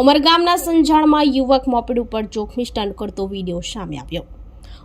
ઉમરગામના સંજાણમાં યુવક મોપેડ ઉપર જોખમી સ્ટન્ટ કરતો વીડિયો સામે આવ્યો.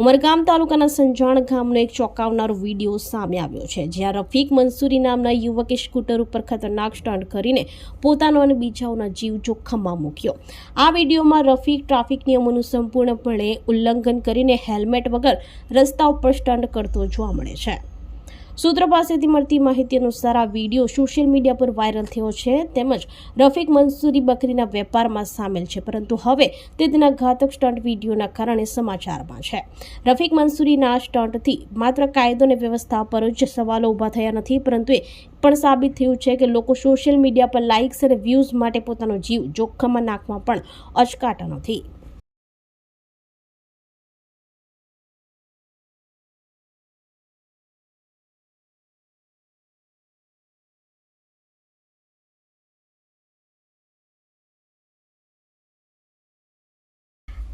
ઉમરગામ તાલુકાના સંજાણ ગામનો એક ચોંકાવનારો વીડિયો સામે આવ્યો છે, જ્યાં રફીક મંસૂરી નામના યુવકે સ્કૂટર ઉપર ખતરનાક સ્ટન્ટ કરીને પોતાનો અને બીજાઓના જીવ જોખમમાં મૂક્યો. આ વિડીયોમાં રફીક ટ્રાફિક નિયમોનું સંપૂર્ણપણે ઉલ્લંઘન કરીને હેલ્મેટ વગર રસ્તા ઉપર સ્ટન્ટ કરતો જોવા મળે છે. સૂત્રો પાસેથી મળતી માહિતી અનુસાર આ વીડિયો સોશિયલ મીડિયા પર વાયરલ થયો છે. તેમજ રફીક મંસૂરી બકરીના વેપારમાં સામેલ છે. પરંતુ હવે તે તેના ઘાતક સ્ટન્ટ વિડીયોના કારણે સમાચારમાં છે. રફીક મંસૂરીના સ્ટન્ટથી માત્ર કાયદો અને વ્યવસ્થા પર જ સવાલો ઊભા થયા નથી. પરંતુ એ પણ સાબિત થયું છે કે લોકો સોશિયલ મીડિયા પર લાઇક્સ અને વ્યૂઝ માટે પોતાનો જીવ જોખમમાં નાખવા પણ અચકાતા નથી.